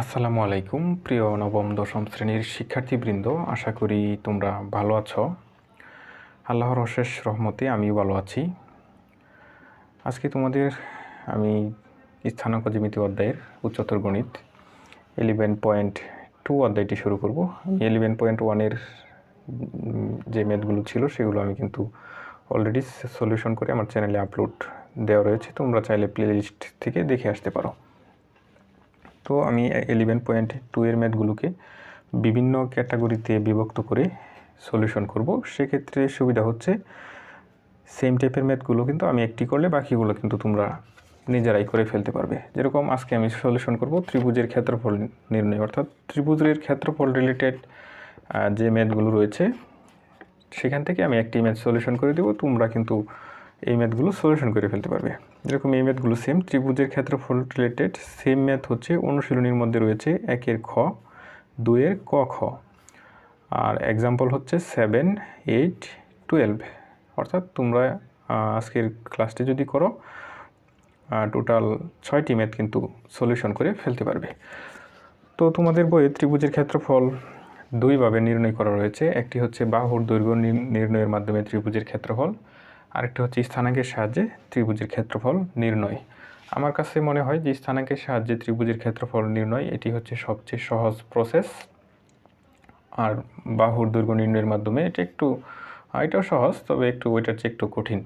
আসসালামু আলাইকুম, প্রিয় নবম, দশম শ্রেণির শিক্ষার্থীবৃন্দ, আশা করি তোমরা ভালো আছো। আল্লাহর অশেষ রহমতে আমিও ভালো আছি। আজকে তোমাদের আমি স্থানাঙ্ক জ্যামিতি অধ্যায়ের উচ্চতর গণিত ইলেভেন পয়েন্ট টু অধ্যায়টি শুরু করব। আমি ইলেভেন পয়েন্ট ওয়ানের যে ম্যাথগুলো ছিল সেগুলো আমি কিন্তু অলরেডি সলিউশন করে আমার চ্যানেলে আপলোড দেওয়া রয়েছে। তোমরা চাইলে প্লেলিস্ট থেকে দেখে আসতে পারো। তো আমি ইলেভেন পয়েন্ট টু এর ম্যাথগুলোকে বিভিন্ন ক্যাটাগরিতে বিভক্ত করে সলিউশন করব। সেক্ষেত্রে সুবিধা হচ্ছে সেম টাইপের ম্যাথগুলো কিন্তু আমি একটি করলে বাকিগুলো কিন্তু তোমরা নিজেরাই করে ফেলতে পারবে। যেরকম আজকে আমি সলিউশন করব ত্রিভুজের ক্ষেত্রফল নির্ণয়, অর্থাৎ ত্রিভুজের ক্ষেত্রফল রিলেটেড যে ম্যাথগুলো রয়েছে, সেখান থেকে আমি একটি ম্যাথ সলিউশন করে দেবো। তোমরা কিন্তু এই ম্যাথগুলো সলিউশন করে ফেলতে পারবে। যেরকম এই ম্যাথগুলো সেম ত্রিভুজের ক্ষেত্রফল রিলেটেড সেম ম্যাথ হচ্ছে অনুশীলনীর মধ্যে রয়েছে একের খ, দুইয়ের ক খ। আর এক্সাম্পল হচ্ছে সেভেন এইট টুয়েলভ অর্থাৎ তোমরা আজকের ক্লাসটি যদি করো টোটাল ছয়টি ম্যাথ কিন্তু সলিউশন করে ফেলতে পারবে। তো তোমাদের বইয়ে ত্রিভুজের ক্ষেত্রফল দুইভাবে নির্ণয় করা রয়েছে। একটি হচ্ছে বাহুর দৈর্ঘ্য নির্ণয়ের মাধ্যমে ত্রিভুজের ক্ষেত্রফল আরেকটি হচ্ছে স্থানাঙ্কের সাহায্যে ত্রিভুজের ক্ষেত্রফল নির্ণয়। আমার কাছে মনে হয় যে স্থানাঙ্কের সাহায্যে ত্রিভুজের ক্ষেত্রফল নির্ণয়, এটি হচ্ছে সবচেয়ে সহজ প্রসেস আর বাহুর দৈর্ঘ্য নির্ণয়ের মাধ্যমে এটা একটু এটাও সহজ, তবে একটু ওইটার চেয়ে একটু কঠিন।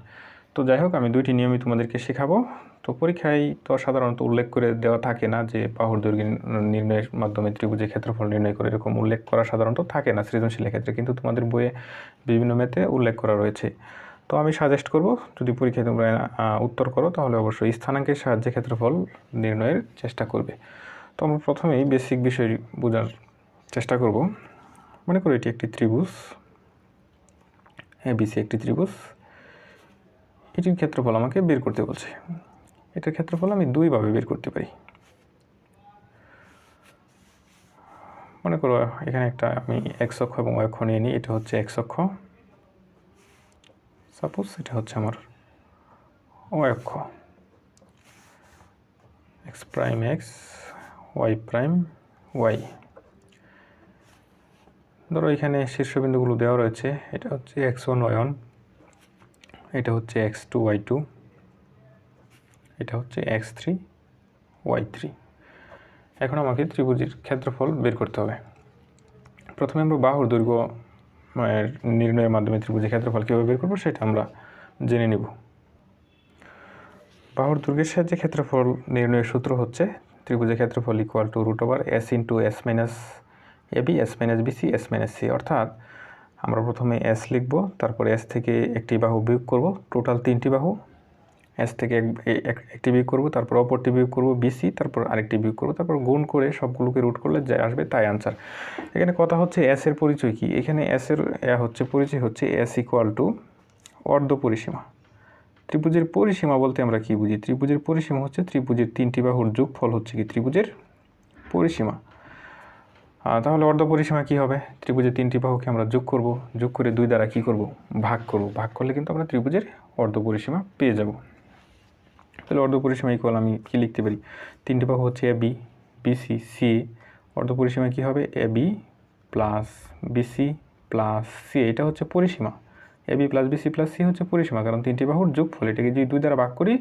তো যাই হোক, আমি দুইটি নিয়মই তোমাদেরকে শেখাবো। তো পরীক্ষায় তো সাধারণত উল্লেখ করে দেওয়া থাকে না যে বাহুর দৈর্ঘ্য নির্ণয়ের মাধ্যমে ত্রিভুজের ক্ষেত্রফল নির্ণয় করে এরকম উল্লেখ করা সাধারণত থাকে না সৃজনশীলের ক্ষেত্রে কিন্তু তোমাদের বইয়ে বিভিন্ন মেতে উল্লেখ করা রয়েছে। তো আমি সাজেস্ট করব, যদি পরীক্ষায় তোমরা উত্তর করো, তাহলে অবশ্যই স্থানাঙ্কের সাহায্যে ক্ষেত্রফল নির্ণয়ের চেষ্টা করবে। তো আমরা প্রথমেই বেসিক বিষয় বোঝার চেষ্টা করব। মনে করো এটি একটি ত্রিভুজ এবিসি একটি ত্রিভুজ। এটির ক্ষেত্রফল আমাকে বের করতে বলছে। এটার ক্ষেত্রফল আমি দুইভাবে বের করতে পারি। মনে করো এখানে একটা আমি এক্স অক্ষ এবং অক্ষ নিয়ে নিই, এটা হচ্ছে এক্স অক্ষ। সাপোজ এটা হচ্ছে আমার অক্ষ। X prime X Y prime Y ধরো এখানে শীর্ষবিন্দুগুলো দেওয়া রয়েছে। এটা হচ্ছে এক্স ওয়ান ওয়াই ওয়ান এটা হচ্ছে এক্স টু ওয়াই টু এটা হচ্ছে এক্স থ্রি ওয়াই থ্রি এখন আমাকে ত্রিভুজের ক্ষেত্রফল বের করতে হবে। প্রথমে আমরা বাহুর দৈর্ঘ্য নির্ণয়ের মাধ্যমে ত্রিভুজের ক্ষেত্রফল কীভাবে বের করব সেটা আমরা জেনে নেব। বাহুর দুর্গের সাহায্যে ক্ষেত্রফল নির্ণয়ের সূত্র হচ্ছে ত্রিভুজের ক্ষেত্রফল equal to root over S into S minus A B S minus BC S minus C অর্থাৎ আমরা প্রথমে এস লিখব, তারপরে এস থেকে একটি বাহু বিয়োগ করব। টোটাল তিনটি বাহু এস থেকে একটি বিয়োগ করব, তারপর অপরটি বিয়োগ করব বিসি তারপর আরেকটি বিয়োগ করব, তারপর গুণ করে সবগুলোকে রুট করলে যা আসবে তাই আনসার এখানে কথা হচ্ছে এস পরিচয় কি? এখানে এস হচ্ছে পরিচয় হচ্ছে এস ইকুয়াল টু অর্ধ পরিসীমা। ত্রিভুজের পরিসীমা বলতে আমরা কি বুঝি? ত্রিভুজের পরিসীমা হচ্ছে ত্রিভুজের তিনটি বাহুর যোগফল হচ্ছে কি? ত্রিভুজের পরিসীমা। তাহলে অর্ধ পরিসীমা কী হবে? ত্রিভুজের তিনটি বাহুকে আমরা যোগ করব, যোগ করে দুই দ্বারা কী করব? ভাগ করব। ভাগ করলে কিন্তু আমরা ত্রিভুজের অর্ধ পরিসীমা পেয়ে যাব। তাহলে অর্ধ পরিসীমা ইকুয়াল আমি কি লিখতে পারি? তিনটে বাহু হচ্ছে এ বি বিসি সি অর্ধ পরিসীমা কী হবে? A B plus BC plus C এটা হচ্ছে পরিসীমা। A B plus BC plus C হচ্ছে পরিসীমা, কারণ তিনটি বাহুর যোগফল, এটাকে যদি দুই দ্বারা ভাগ করি,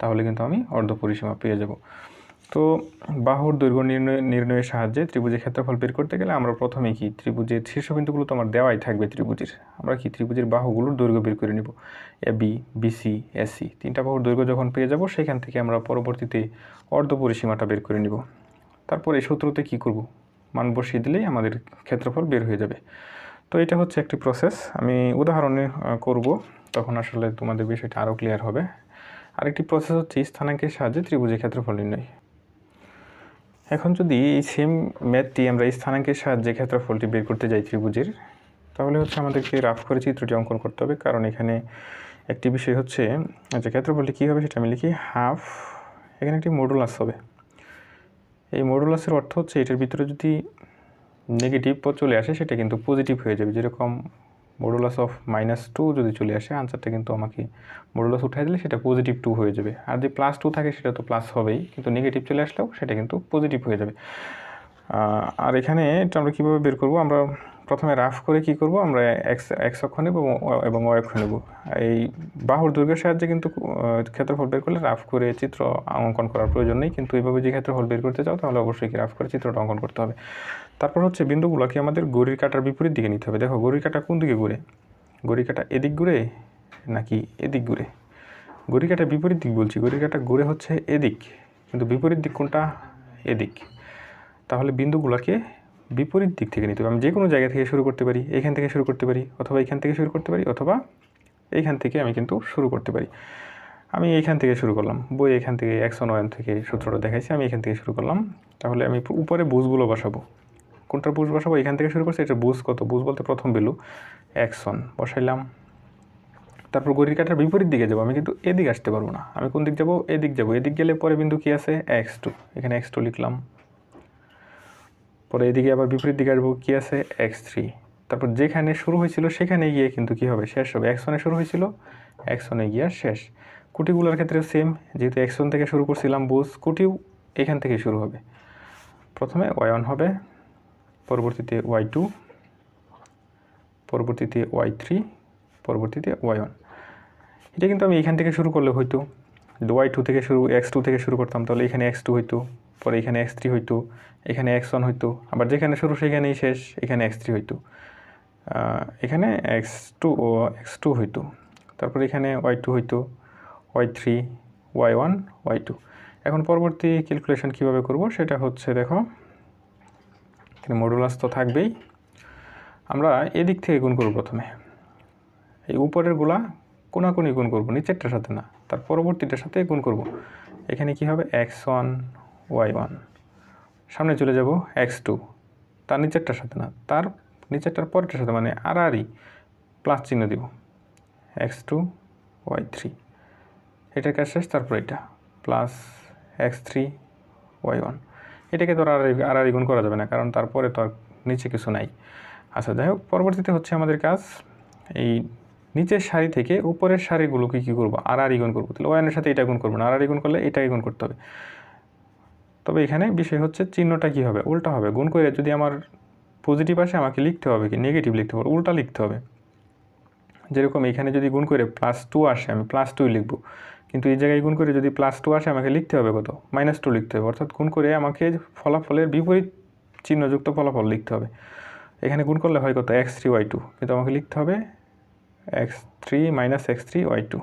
তাহলে কিন্তু আমি অর্ধ পরিসীমা পেয়ে যাব। তো বাহুর দৈর্ঘ্য নির্ণয়, নির্ণয়ের সাহায্যে ত্রিভুজের ক্ষেত্রফল বের করতে গেলে আমরা প্রথমে কি ত্রিভুজের শীর্ষবিন্দুগুলো তো আমার দেওয়াই থাকবে ত্রিভুজের। আমরা কি ত্রিভুজের বাহুগুলোর দৈর্ঘ্য বের করে নেব? এ বি বিসি এসি তিনটা বাহুর দৈর্ঘ্য যখন পেয়ে যাব, সেখান থেকে আমরা পরবর্তীতে অর্ধ পরিসীমাটা বের করে নিব। তারপর এই সূত্রতে কি করব? মান বসিয়ে দিলেই আমাদের ক্ষেত্রফল বের হয়ে যাবে। তো এটা হচ্ছে একটি প্রসেস আমি উদাহরণে করব। তখন আসলে তোমাদের বিষয়টা আরও ক্লিয়ার হবে। আরেকটি প্রসেস হচ্ছে স্থানাঙ্কের সাহায্যে ত্রিভুজের ক্ষেত্রফল নির্ণয়। এখন যদি এই সেম ম্যাথটি আমরা স্থানাঙ্কের সাহায্যে ক্ষেত্রফলটি বের করতে যাই ত্রিভুজের, তাহলে হচ্ছে আমাদেরকে রাফ করে চিত্রটি অঙ্কন করতে হবে। কারণ এখানে একটি বিষয় হচ্ছে যে ক্ষেত্রফলটি কী হবে সেটা আমি লিখি হাফ এখানে একটি মডুলাস হবে। এই মডুলাসের অর্থ হচ্ছে এটার ভিতরে যদি নেগেটিভ চলে আসে, সেটা কিন্তু পজিটিভ হয়ে যাবে। যেরকম মডুলাস অফ মাইনাস টু যদি চলে আসে আনসারটা কিন্তু আমাকে মডুলাস উঠাই দিলে সেটা পজিটিভ টু হয়ে যাবে। আর যদি প্লাস টু থাকে, সেটা তো প্লাস হবেই, কিন্তু নেগেটিভ চলে আসলেও সেটা কিন্তু পজিটিভ হয়ে যাবে। আর এখানে এটা আমরা কীভাবে বের করব? আমরা প্রথমে রাফ করে কি করব? আমরা এক্স এক্স অক্ষ নেব এবং ওয়াই অক্ষ নেব। এই বাহুর দৈর্ঘ্যের সাহায্যে কিন্তু ক্ষেত্রফল বের করলে রাফ করে চিত্র অঙ্কন করার প্রয়োজন নেই। কিন্তু এইভাবে যে ক্ষেত্রফল বের করতে চাও, তাহলে অবশ্যই কি রাফ করে চিত্রটা অঙ্কন করতে হবে। তারপর হচ্ছে বিন্দুগুলোকে আমাদের গড়ির কাটার বিপরীত দিকে নিতে হবে। দেখো গড়ির কাটা কোন দিকে ঘুরে? গড়ির কাটা এদিক ঘুরে নাকি এদিক ঘুরে? গড়ির কাটা বিপরীত দিক বলছি। গড়ির কাটা ঘুরে হচ্ছে এদিক, কিন্তু বিপরীত দিক কোনটা? এদিক। তাহলে বিন্দুগুলোকে বিপরীত দিক থেকে নিতে হবে। আমি যে কোনো জায়গা থেকে শুরু করতে পারি, এখান থেকে শুরু করতে পারি, অথবা এখান থেকে শুরু করতে পারি, অথবা এইখান থেকে আমি কিন্তু শুরু করতে পারি। আমি এইখান থেকে শুরু করলাম, বই এখান থেকে একশো নয়ন থেকে সূত্রটা দেখাইছি, আমি এখান থেকে শুরু করলাম। তাহলে আমি উপরে বুঝগুলো বসাবো। কোনটা বুঝ বসাবো? এখান থেকে শুরু করছি, এটা বুঝ কত? বুঝ বলতে প্রথম বিলু একশন বসাইলাম। তারপর গড়ির কাটার বিপরীত দিকে যাব, আমি কিন্তু এদিক আসতে পারব না। আমি কোন দিক যাব? এদিক যাব। এদিক গেলে পরে বিন্দু কী আছে? এক্স টু এখানে এক্স টু লিখলাম। পরে এদিকে আবার বিপরীত দিকে আসব, কি আছে? এক্স থ্রি তারপর যেখানে শুরু হয়েছিল সেখানে গিয়ে কিন্তু কি হবে? শেষ হবে। এক্সনে শুরু হয়েছিল এক্সনে গিয়ে আর শেষ। কুটিগুলোর ক্ষেত্রে সেম যেহেতু এক্সন থেকে শুরু করছিলাম বুঝ, কুটিও এখান থেকে শুরু হবে। প্রথমে ওয়াই ওয়ান হবে, পরবর্তীতে ওয়াই টু পরবর্তীতে ওয়াই থ্রি পরবর্তীতে ওয়াই ওয়ান এটা কিন্তু আমি এখান থেকে শুরু করলে হয়তো ওয়াই টু থেকে শুরু এক্স টু থেকে শুরু করতাম, তাহলে এখানে এক্স টু হইতো। পরে এখানে এক্স থ্রি হইতো, এখানে এক্স ওয়ান হইতো, আবার যেখানে শুরু সেখানেই শেষ, এখানে এক্স থ্রি হইতো। এখানে এক্স টু ও এক্স টু হইতো, তারপর এখানে ওয়াই টু হইতো, Y three, Y one, Y two. এখন পরবর্তী ক্যালকুলেশন কীভাবে করব সেটা হচ্ছে দেখো, এখানে মডুলাস তো থাকবেই। আমরা এদিক থেকে গুণ করব প্রথমে। এই উপরেরগুলা কোনাকুনি গুণ করব, নিচেরটার সাথে না, তার পরবর্তীটার সাথে গুণ করব। এখানে কি হবে? এক্স ওয়ান ওয়াই ওয়ান সামনে চলে যাব এক্স টু তার নিচেরটার সাথে না, তার নিচেরটার পরেরটার সাথে মানে আর আরই প্লাস চিহ্ন দিব। এক্স টু ওয়াই থ্রি এটার কাজ শেষ, তারপর এটা plus X three Y one এটাকে তো আর আর গুণ করা যাবে না, কারণ তারপরে তো আর নিচে কিছু নাই। আচ্ছা যাই হোক, পরবর্তীতে হচ্ছে আমাদের কাজ এই নিচের সারি থেকে উপরের সারিগুলোকে কী করব? আর আর গুণ করব। তাহলে ওয়ানের সাথে এটা গুণ করব না আর আর গুণ করলে এটাকে গুণ করতে হবে। তবে এখানে বিষয় হচ্ছে চিহ্নটা কী হবে? উল্টা হবে। গুণ করে যদি আমার পজিটিভ আসে, আমাকে লিখতে হবে কি? নেগেটিভ লিখতে হবে, উল্টা লিখতে হবে। যেরকম এখানে যদি গুণ করে প্লাস টু আসে, আমি প্লাস টুই লিখব। কিন্তু এই জায়গায় গুণ করে যদি প্লাস টু আসে, আমাকে লিখতে হবে কত? মাইনাস টু লিখতে হবে। অর্থাৎ গুণ করে আমাকে ফলাফলের বিপরীত চিহ্নযুক্ত ফলাফল লিখতে হবে। এখানে গুণ করলে হয় কত? এক্স থ্রি ওয়াই টু কিন্তু আমাকে লিখতে হবে X three minus X three Y two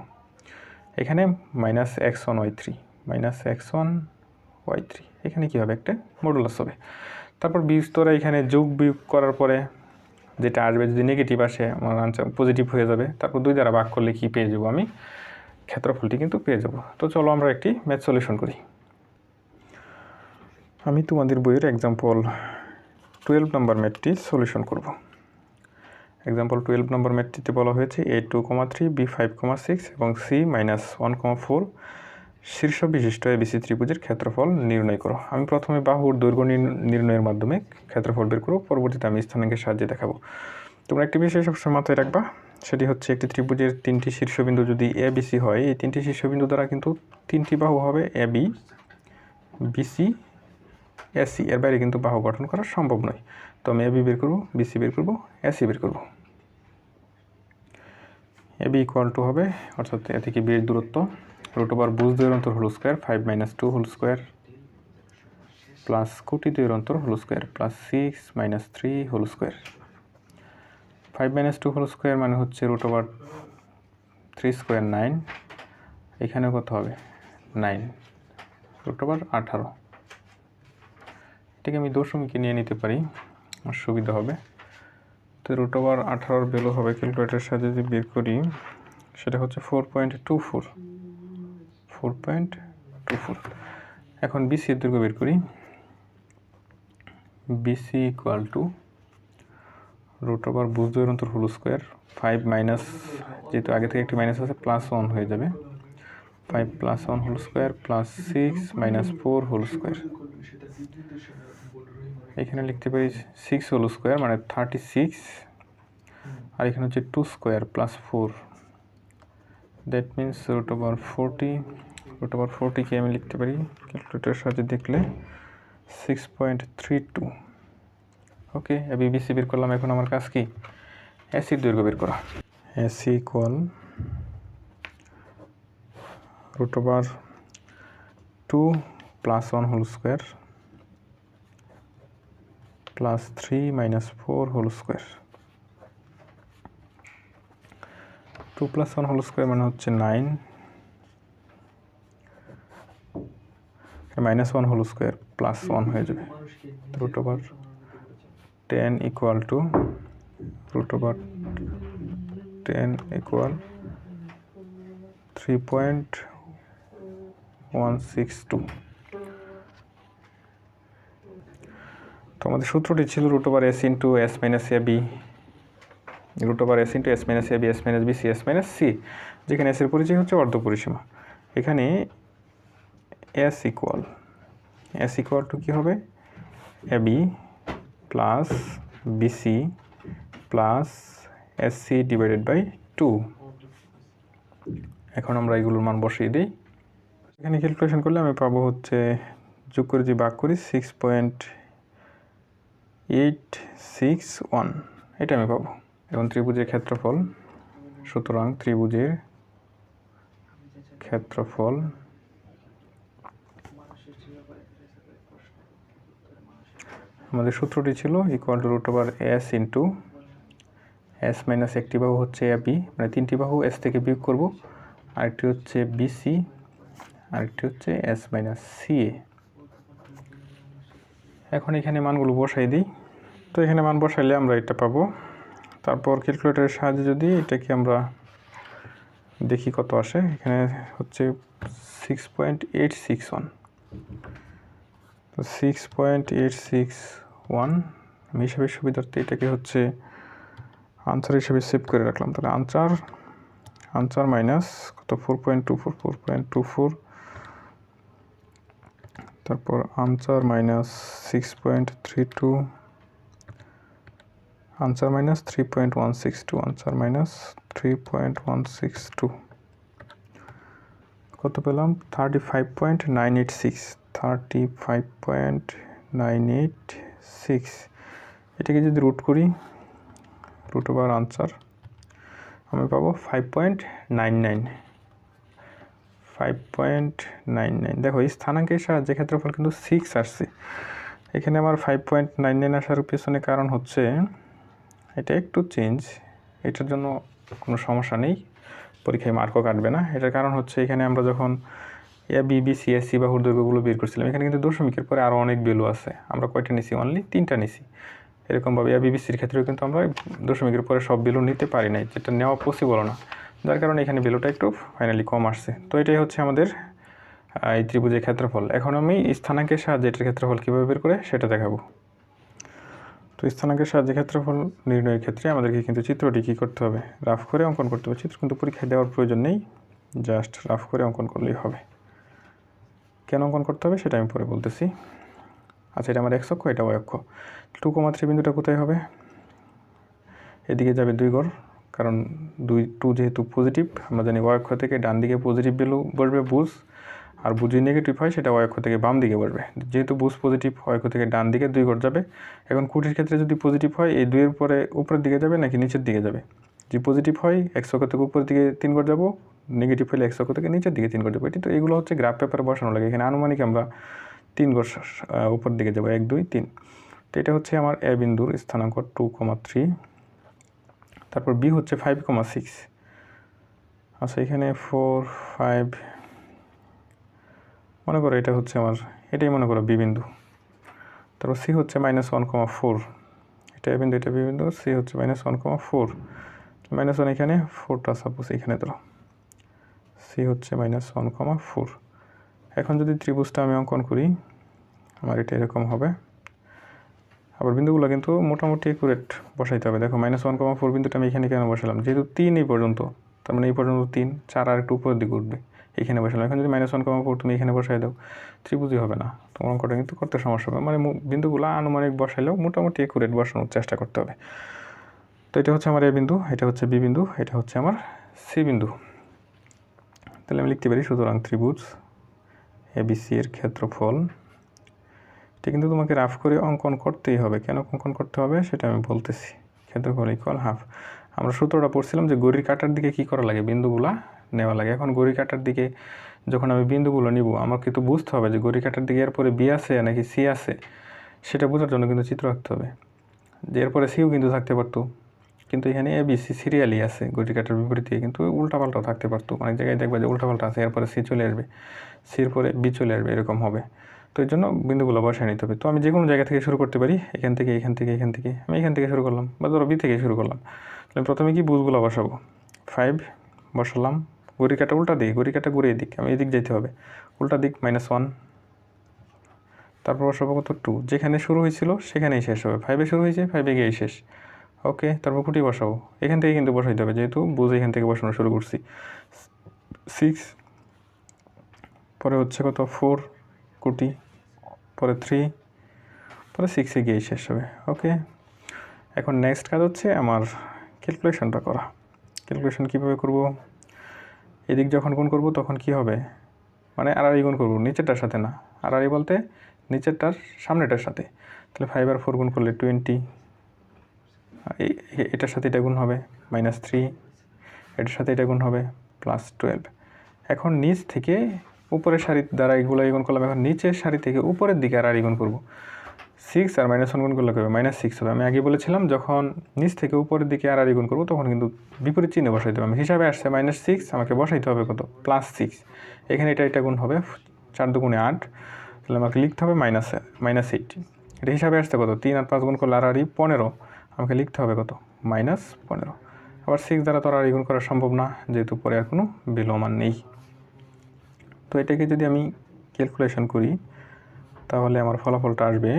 এখানে minus X one Y three minus X one Y three এখানে কী হবে একটা মডুলাস হবে? তারপর বিস্তরা এখানে যোগ বিয়োগ করার পরে যেটা আসবে, যদি নেগেটিভ আসে, আমার আনসার পজিটিভ হয়ে যাবে। তারপর দুই দ্বারা ভাগ করলে কী পেয়ে যাব আমি? ক্ষেত্রফলটি কিন্তু পেয়ে যাব। তো চলো আমরা একটি ম্যাথ সলিউশন করি। আমি তোমাদের বইয়ের এক্সাম্পল টুয়েলভ নম্বর ম্যাথটি সলিউশন করব। এক্সাম্পল টুয়েলভ নম্বর ম্যাথটিতে বলা হয়েছে A two comma three B five comma six এবং C minus one comma four শীর্ষ বিশিষ্ট এবিসি ত্রিভুজের ক্ষেত্রফল নির্ণয় করো। আমি প্রথমে বাহুর দৈর্ঘ্য নির্ণ- নির্ণয়ের মাধ্যমে ক্ষেত্রফল বের করব, পরবর্তীতে আমি স্থানাঙ্কের সাহায্যে দেখাবো। তোমরা একটি বিষয় সবসময় মাথায় রাখবা, সেটি হচ্ছে একটি ত্রিভুজের তিনটি শীর্ষবিন্দু যদি এ বিসি হয়, এই তিনটি শীর্ষবিন্দু দ্বারা কিন্তু তিনটি বাহু হবে এ, বি বিসি এসি এর বাইরে কিন্তু বাহু গঠন করা সম্ভব নয়। তো আমি এবি বের করব বিসি বের করব এসি বের করব। এবি ইকুয়াল টু হবে, অর্থাৎ এ থেকে বিয়ের দূরত্ব রুট ওভার বুঝ দুইয়ের অন্তর whole square five minus two whole square plus কোটি দুইয়ের অন্তর whole square plus six minus three whole square five minus two whole square মানে হচ্ছে root over three square nine এখানে কত হবে? নাইন রুট ওভার আঠারো। এটাকে আমি দশমিকে নিয়ে নিতে পারি, আমার সুবিধা হবে। তো রুট ওভার আঠারোর ভ্যালু হবে ক্যালকুলেটারের সাথে যদি বের করি, সেটা হচ্ছে four point two four four point two four এখন বিসি এর বের করি। BC equal to root over বুঝদের অন্তর হোল স্কোয়ার ফাইভ মাইনাস যেহেতু আগে থেকে একটি মাইনাস আছে প্লাস ওয়ান হয়ে যাবে। Five plus one whole square plus six minus four whole square এখানে লিখতে পারি সিক্স হোল স্কোয়ার মানে থার্টি সিক্স আর এখানে হচ্ছে two square plus four that means root over forty root over ফোরটিকে আমি লিখতে পারি ক্যালকুলেটারের সাহায্যে দেখলে six point three two okay BBC বের করলাম, এখন আমার কাজ কি? অ্যাসিড দৈর্ঘ্য বের করা। AC equal root over 2 plus 1 whole square plus 3 minus 4 whole square 2 plus 1 whole square মানে হচ্ছে 9 minus one whole square plus one হয়ে যাবে। Root over ten equal to root over ten equal three point one six two তো আমাদের সূত্রটি ছিল root over S into S minus A B root over S into S minus A B S minus B C S minus C যেখানে এসের পরিচয় হচ্ছে অর্ধ পরিসীমা এখানে S equal S equal to কী হবে? A B plus BC plus S C divided by two এখন আমরা এগুলোর মান বসিয়ে দিই। এখানে ক্যালকুলেশন করলে আমি পাবো হচ্ছে, যোগ করে যদি ভাগ করি six point eight six one এটা আমি পাবো। এবং ত্রিভুজের ক্ষেত্রফল, সুতরাং ত্রিভুজের ক্ষেত্রফল আমাদের সূত্রটি ছিল equal to root over S into S minus একটি বাহু হচ্ছে এ বি মানে তিনটি বাহু এস থেকে বিয়োগ করব। আরেকটি হচ্ছে বিসি আরেকটি হচ্ছে এস মাইনাস সি এ এখন এখানে মানগুলো বসাই দিই। তো এখানে মান বসাইলে আমরা এটা পাবো। তারপর ক্যালকুলেটারের সাহায্যে যদি এটাকে আমরা দেখি কত আসে, এখানে হচ্ছে six point eight six one তো six point eight six one আমি হিসাবের সুবিধার্থে এটাকে হচ্ছে আনসার হিসেবে সেভ করে রাখলাম। তাহলে আনসার আনসার মাইনাস কত? Four point two four four point two four তারপর answer minus six point three two answer minus three point one six two answer minus three point one six two কত পেলাম? Thirty five point nine eight six thirty five point nine eight six এটাকে যদি root করি root over answer আমি পাবো five point nine nine five point nine nine দেখো, এই স্থানাঙ্কের সাহায্যে ক্ষেত্রফল কিন্তু সিক্স আসছে। এখানে আমার ফাইভ পয়েন্ট নাইন নাইন আসার পেছনে কারণ হচ্ছে, এটা একটু চেঞ্জ এটার জন্য কোনো সমস্যা নেই। পরীক্ষায় মার্কও কাটবে না। এটার কারণ হচ্ছে, এখানে আমরা যখন এ বিবি সিএসসি বা হুর্দৈর্ঘ্যগুলো বের করছিলাম। এখানে কিন্তু দশমিকের পরে আরও অনেক ভ্যালু আছে। আমরা কয়টা নিছি? অনলি তিনটা নিছি। এরকমভাবে এ বিবিসির ক্ষেত্রেও কিন্তু আমরা দশমিকের পরে সব ভ্যালু নিতে পারি নাই, যেটা নেওয়া পসিবল না। যার কারণে এখানে ভ্যালুটা একটু ফাইনালি কম আসছে। তো এটাই হচ্ছে আমাদের এই ত্রিভুজের ক্ষেত্রফল। এখন আমি স্থানাঙ্কের সাহায্যে এটার ক্ষেত্রফল কীভাবে বের করে সেটা দেখাবো। তো স্থানাঙ্কের সাহায্যে ক্ষেত্রফল নির্ণয়ের ক্ষেত্রে আমাদেরকে কিন্তু চিত্রটি কী করতে হবে? রাফ করে অঙ্কন করতে হবে। চিত্র কিন্তু পরীক্ষায় দেওয়ার প্রয়োজন নেই। জাস্ট রাফ করে অঙ্কন করলেই হবে। কেন অঙ্কন করতে হবে সেটা আমি পরে বলতেছি। আচ্ছা এটা আমার এক অক্ষ, এটা ওয়াই অক্ষ। টু কমা থ্রি বিন্দুটা কোথায় হবে? এদিকে যাবে দুই গড়, কারণ দুই, টু যেহেতু পজিটিভ আমরা জানি ওয়াই অক্ষ থেকে ডান দিকে পজিটিভ ভ্যালু বসবে বুঝ আর বুঝি নেগেটিভ হয় সেটা ওয়াই অক্ষ থেকে বাম দিকে বসবে। যেহেতু বুঝ পজিটিভ ওয়াই অক্ষ থেকে ডান দিকে দুই গড় যাবে। এখন কুটির ক্ষেত্রে যদি পজিটিভ হয়, এই দুইয়ের পরে উপরের দিকে যাবে নাকি নিচের দিকে যাবে? যদি পজিটিভ হয় একশো অক্ষ থেকে উপরের দিকে তিন গড় যাব নেগেটিভ হলে একশো থেকে নিচের দিকে তিন গড় যাব এটি তো এগুলো হচ্ছে গ্রাফ পেপারে বসানো লাগে। এখানে আনুমানিক আমরা তিন গড় উপর দিকে যাব। এক, দুই, তিন। তো এটা হচ্ছে আমার এ বিন্দুর স্থানাঙ্ক টু কমা থ্রি তারপর বি হচ্ছে ফাইভ কমা সিক্স আচ্ছা এখানে ফোর ফাইভ মনে করো এটা হচ্ছে আমার, এটাই মনে করো বি বিন্দু। তারপর সি হচ্ছে মাইনাস ওয়ান কমা ফোর এটা এ বিন্দু, এটা বি বিন্দু। সি হচ্ছে minus one comma four minus one এখানে ফোরটা সাপোজ এখানে ধরো। সি হচ্ছে মাইনাস ওয়ান কমা ফোর এখন যদি ত্রিভুজটা আমি অঙ্কন করি, আমার এটা এরকম হবে। আবার বিন্দুগুলো কিন্তু মোটামুটি একুরেট বসাইতে হবে। দেখো মাইনাস ওয়ান কমা ফোর বিন্দুটা আমি এখানে কেন বসালাম? যেহেতু তিন এই পর্যন্ত, তার মানে এই পর্যন্ত তিন, চার আর একটু উপরের দিকে উঠবে। এখানে বসালাম। এখন যদি মাইনাস ওয়ান কমা ফোর তুমি এখানে বসাই দাও, ত্রিভুজই হবে না। তোমার অঙ্কটা কিন্তু করতে সমস্যা হবে। মানে বিন্দুগুলো আনুমানিক বসাইলেও মোটামুটি একুরেট বসানোর চেষ্টা করতে হবে। তো এটা হচ্ছে আমার এ বিন্দু, এটা হচ্ছে বি বিন্দু, এটা হচ্ছে আমার সি বিন্দু। তাহলে আমি লিখতে পারি, সুতরাং ত্রিভুজ এবিসি এর ক্ষেত্রফল। এটা কিন্তু তোমাকে রাফ করে অঙ্কন করতেই হবে। কেন অঙ্কন করতে হবে? সেটা আমি বলতেছি। ক্ষেত্রফল ইকুয়াল হাফ আমরা সূত্রটা পড়ছিলাম যে গড়ির কাটার দিকে কি করা লাগে? বিন্দুগুলা নেওয়া লাগে। এখন গড়ি কাটার দিকে যখন আমি বিন্দুগুলো নিব, আমাকে তো বুঝতে হবে যে গড়ি কাটার দিকে এরপরে বি আছে নাকি সি আছে, সেটা বোঝার জন্য কিন্তু চিত্র আঁকতে হবে। যে এরপরে সিও কিন্তু থাকতে পারতো। কিন্তু এখানে এ বি সি সিরিয়ালি আছে গড়ি কাটার বিপরীতে, কিন্তু উল্টাপাল্টাও থাকতে পারতো। অনেক জায়গায় দেখবে যে উল্টাপাল্টা আছে, এরপরে সি চলে আসবে সির পরে বি চলে আসবে, এরকম হবে। তো এর জন্য বিন্দুগুলো বসায় নিতে হবে। তো আমি যে কোনো জায়গা থেকে শুরু করতে পারি, এখান থেকে এখান থেকে এখান থেকে, আমি এখান থেকে শুরু করলাম, বা ধরো বি থেকে শুরু করলাম। তাহলে প্রথমে কি বুঝগুলো বসাবো? ফাইভ বসালাম ঘড়ি কাটা উল্টা দিক ঘড়ি কাটা ঘুরে এদিক আমি এদিক যেতে হবে। উল্টা দিক মাইনাস ওয়ান তারপর বসাবো কত? টু যেখানে শুরু হয়েছিল, সেখানেই শেষ হবে। ফাইভে শুরু হয়েছে ফাইভে গিয়েই শেষ। ওকে, তারপর খুঁটি বসাবো এখান থেকে কিন্তু বসাইতে হবে, যেহেতু বুঝে এখান থেকে বসানো শুরু করছি। সিক্স পরে হচ্ছে কত? ফোর কুটি পরে থ্রি পরে সিক্সে গিয়েই শেষ হবে, ওকে? এখন নেক্সট কাজ হচ্ছে আমার ক্যালকুলেশনটা করা। ক্যালকুলেশন কীভাবে করব? এদিক যখন গুণ করব, তখন কি হবে? মানে আড়াআড়ি গুণ করব, নিচেরটার সাথে না। আড়াআড়ি বলতে নিচেরটার সামনেটার সাথে। তাহলে ফাইভ আর ফোর গুণ করলে টোয়েন্টি এটার সাথে এটা গুণ হবে মাইনাস থ্রি এটার সাথে এটা গুণ হবে প্লাস টুয়েলভ এখন নিচ থেকে উপরের সারি দ্বারা এগুলো গুণ করলাম। এখন নিচের সারি থেকে উপরের দিকে আর গুণ করব। সিক্স আর মাইনাস ওয়ান গুণ করলে হবে? মাইনাস সিক্স হবে। আমি আগে বলেছিলাম, যখন নিচ থেকে উপরের দিকে আর গুণ করব, তখন কিন্তু বিপরীত চিহ্নে বসাইতে হবে। আমি হিসাবে আসছে মাইনাস সিক্স আমাকে বসাইতে হবে কত? প্লাস সিক্স এখানে এটা এটা গুণ হবে চার দুগুণে আট। তাহলে আমাকে লিখতে হবে মাইনাস মাইনাস এইট এটা হিসাবে আসছে কত? তিন আর পাঁচ গুণ করলে আর পনেরো। আমাকে লিখতে হবে কত? মাইনাস পনেরো। আবার সিক্স দ্বারা তো আর গুণ করা সম্ভব না, যেহেতু পরে আর কোনো বিলোমান নেই। তো এটাকে যদি আমি ক্যালকুলেশন করি, তাহলে আমার ফলাফলটা আসবে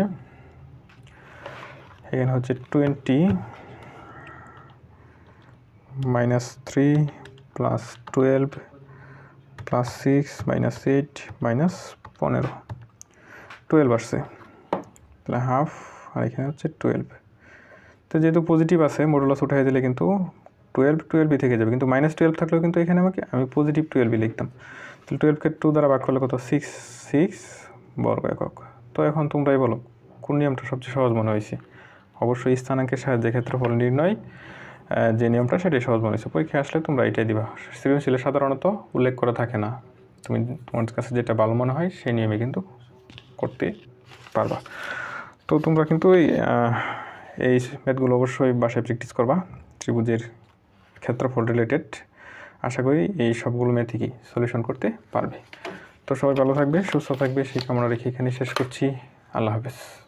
এখানে হচ্ছে twenty minus three plus twelve plus six minus eight minus পনেরো। টুয়েলভ আসছে। তাহলে হাফ আর এখানে হচ্ছে টুয়েলভ তো যেহেতু পজিটিভ আছে মোডুলাস উঠাই দিলে কিন্তু টুয়েলভ টুয়েলভই থেকে যাবে। কিন্তু মাইনাস টুয়েলভ থাকলেও কিন্তু এখানে আমাকে, আমি পজিটিভ টুয়েলভই লিখতাম। তাহলে টুয়েলভকে টু দ্বারা ভাগ করলে কত? সিক্স সিক্স বর্গ একক। তো এখন তোমরাই বলো, কোন নিয়মটা সবচেয়ে সহজ মনে হয়েছে? অবশ্যই স্থানাঙ্কের সাহায্যে ক্ষেত্রফল নির্ণয় যে নিয়মটা সেটাই সহজ মনে হয়েছে। পরীক্ষায় আসলে তোমরা এটাই দিবা। সৃজনশীলে সাধারণত উল্লেখ করা থাকে না। তুমি তোমার কাছে যেটা ভালো মনে হয়, সেই নিয়মে কিন্তু করতে পারবা। তো তোমরা কিন্তু এই এই ম্যাথগুলো অবশ্যই বাসায় প্র্যাকটিস করবা, ত্রিভুজের ক্ষেত্রফল রিলেটেড আশা করি এই সবগুলো ম্যাথই সলিউশন করতে পারবে। তো সবাই ভালো থাকবে, সুস্থ থাকবে, সেই কামনা রেখে এখানে শেষ করছি। আল্লাহ হাফেজ।